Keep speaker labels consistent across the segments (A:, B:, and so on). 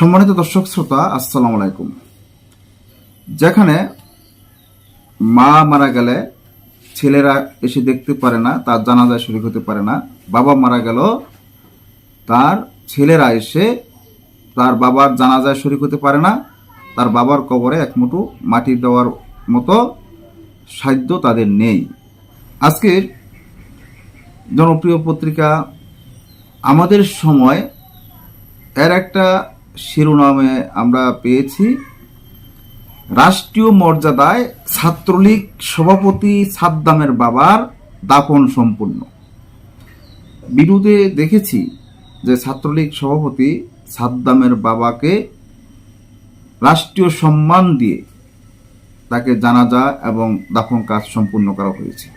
A: সম্মানিত দর্শক শ্রোতা, আসসালামু আলাইকুম। যেখানে মা মারা গেলে ছেলেরা এসে দেখতে পারে না, তার জানাজায় শরীর হতে পারে না, বাবা মারা গেল, তার ছেলেরা এসে তার বাবার জানাজায় শরীর হতে পারে না, তার বাবার কবরে এক মুঠো মাটি দেওয়ার মতো সাধ্য তাদের নেই। আজকের জনপ্রিয় পত্রিকা আমাদের সময় এর একটা শিরোনামে আমরা পেয়েছি রাষ্ট্রীয় মর্যাদায় ছাত্রলীগ সভাপতি সাদ্দামের বাবার দাফন সম্পূর্ণ। বিরুদ্ধে দেখেছি যে ছাত্রলীগ সভাপতি সাদ্দামের বাবাকে রাষ্ট্রীয় সম্মান দিয়ে তাকে জানাজা এবং দাফন কাজ সম্পূর্ণ করা হয়েছে।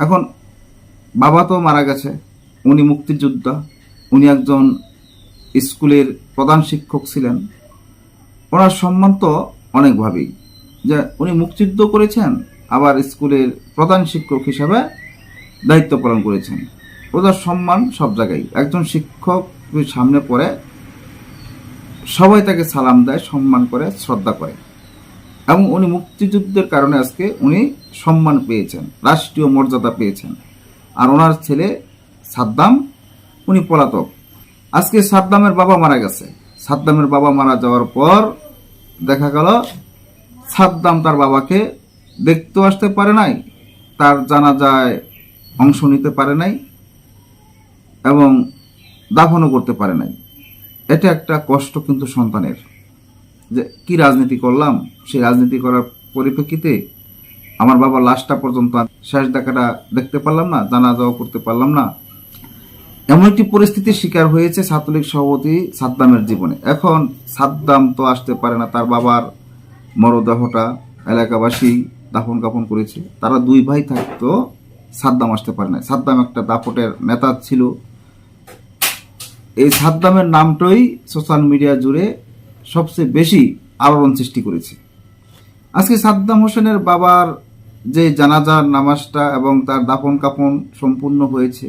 A: এখন বাবা তো মারা গেছে, উনি মুক্তিযোদ্ধা, উনি একজন স্কুলের প্রধান শিক্ষক ছিলেন। ওনার সম্মান তো অনেকভাবেই। যে উনি মুক্তিযুদ্ধ করেছেন, আবার স্কুলের প্রধান শিক্ষক হিসাবে দায়িত্ব পালন করেছেন। ওদের সম্মান সব জায়গায়। একজন শিক্ষক সামনে পড়ে, সবাই তাকে সালাম দেয়, সম্মান করে, শ্রদ্ধা করে। এবং উনি মুক্তিযুদ্ধের কারণে আজকে উনি সম্মান পেয়েছেন, রাষ্ট্রীয় মর্যাদা পেয়েছেন। আর ওনার ছেলে সাদ্দাম, উনি পলাতক। আজকে সাদ্দামের বাবা মারা গেছে। সাদ্দামের বাবা মারা যাওয়ার পর দেখা গেল, সাদ্দাম তার বাবাকে দেখতেও আসতে পারে নাই, তার জানাজায় অংশ নিতে পারে নাই এবং দাফনও করতে পারে নাই। এটা একটা কষ্ট কিন্তু সন্তানের, যে কি রাজনীতি করলাম, সেই রাজনীতি করার পরিপ্রেক্ষিতে আমার বাবা লাশটা পর্যন্ত শেষ দেখাটা দেখতে পারলাম না জানা যাওয়া করতে পারলাম না। এমন একটি পরিস্থিতির শিকার হয়েছে ছাত্রলীগ সভাপতি সাদ্দামের জীবনে। এখন সাদ্দাম তো আসতে পারে না, তার বাবার মরদেহটা এলাকাবাসী দাফন কাফন করেছে। তারা দুই ভাই থাকতো, সাদ্দাম আসতে পারে না সাদ্দাম একটা দাপটের নেতা ছিল। এই সাদ্দামের নামটাই সোশ্যাল মিডিয়া জুড়ে সবচেয়ে বেশি আলোড়ন সৃষ্টি করেছে। আজকে সাদ্দাম হোসেনের বাবার যে জানাজার নামাজটা এবং তার দাফন কাফন সম্পূর্ণ হয়েছে।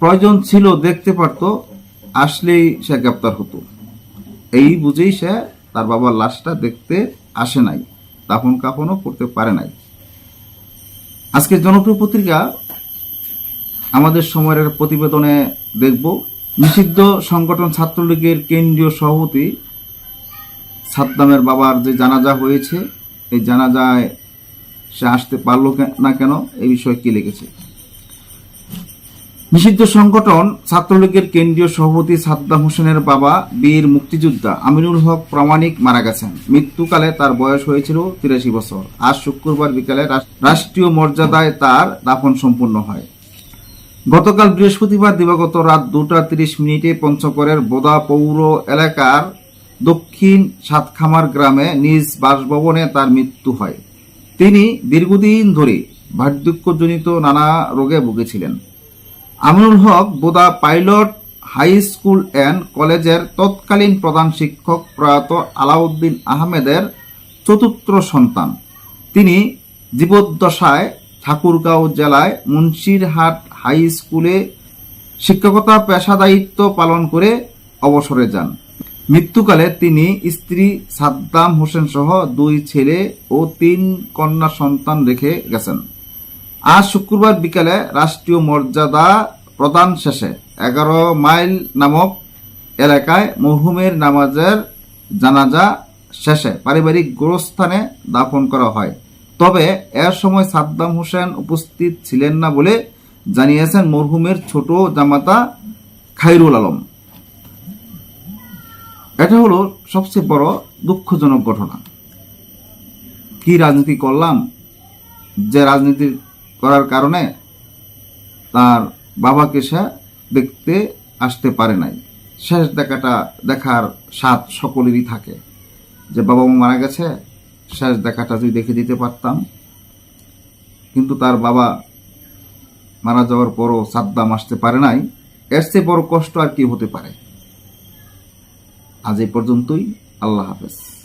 A: প্রয়োজন ছিল দেখতে পারত, আসলেই সে গ্রেপ্তার হতো। এই বুঝেই সে তার বাবার লাশটা দেখতে আসে নাই, দাফন কাফনও করতে পারে নাই। আজকে জনপ্রিয় পত্রিকা আমাদের সময়ের প্রতিবেদনে দেখব, নিষিদ্ধ সংগঠন ছাত্রলীগের কেন্দ্রীয় সভাপতি সাদ্দামের বাবার যে জানাজা হয়েছে, এই জানাজায় সে আসতে পারল না কেন, এই বিষয়ে কি লিখেছে? নিষিদ্ধ সংগঠন ছাত্রলীগের কেন্দ্রীয় সভাপতি সাদ্দাম হোসেনের বাবা বীর মুক্তিযোদ্ধা আমিনুল হক প্রামাণিক মারা গেছেন। মৃত্যুকালে তার বয়স হয়েছিল তিরাশি বছর। আজ শুক্রবার বিকালে রাষ্ট্রীয় মর্যাদায় তার দাফন সম্পূর্ণ হয়। গতকাল বৃহস্পতিবার দিবাগত রাত দুটা তিরিশ মিনিটে পঞ্চগড়ের বোদা পৌর এলাকার দক্ষিণ সাতখামার গ্রামে নিজ বাসভবনে তার মৃত্যু হয়। তিনি দীর্ঘদিন ধরে বার্ধক্যজনিত নানা রোগে ভুগেছিলেন। Aminul Haque Boda pilot high school and কলেজের তৎকালীন প্রধান শিক্ষক প্রয়াত আলাউদ্দিন আহমেদের চতুর্থ সন্তান। তিনি জীবদ্দশায় ঠাকুরগাঁও জেলায় মুন্সিরহাট হাই স্কুলে শিক্ষকতা পেশা দায়িত্ব পালন করে অবসরে যান। মৃত্যুকালে তিনি স্ত্রী সাদ্দাম হোসেন সহ দুই ছেলে ও তিন কন্যা সন্তান রেখে গেছেন। আজ শুক্রবার বিকালে রাষ্ট্রীয় মর্যাদা প্রদান শেষে এগারো মাইল নামক এলাকায় মরহুমের নামাজের জানাজা শেষে পারিবারিক গোরস্থানে দাফন করা হয়। তবে এর সময় সাদ্দাম হোসেন উপস্থিত ছিলেন না বলে জানিয়েছেন মরহুমের ছোট জামাতা খাইরুল আলম। এটা হলো সবচেয়ে বড় দুঃখজনক ঘটনা। কি রাজনীতি করলাম? যে রাজনীতি করার কারণে তার বাবাকে সে দেখতে আসতে পারে নাই। শেষ দেখাটা দেখার স্বাদ সকলেরই থাকে। যে বাবা মারা গেছে, শেষ দেখাটা যদি দেখে দিতে পারতাম। কিন্তু তার বাবা মারা যাওয়ার পরও সাদ্দাম আসতে পারে নাই। এর চেয়ে বড় কষ্ট আর কি হতে পারে? আজ এই পর্যন্তই। আল্লাহ হাফেজ।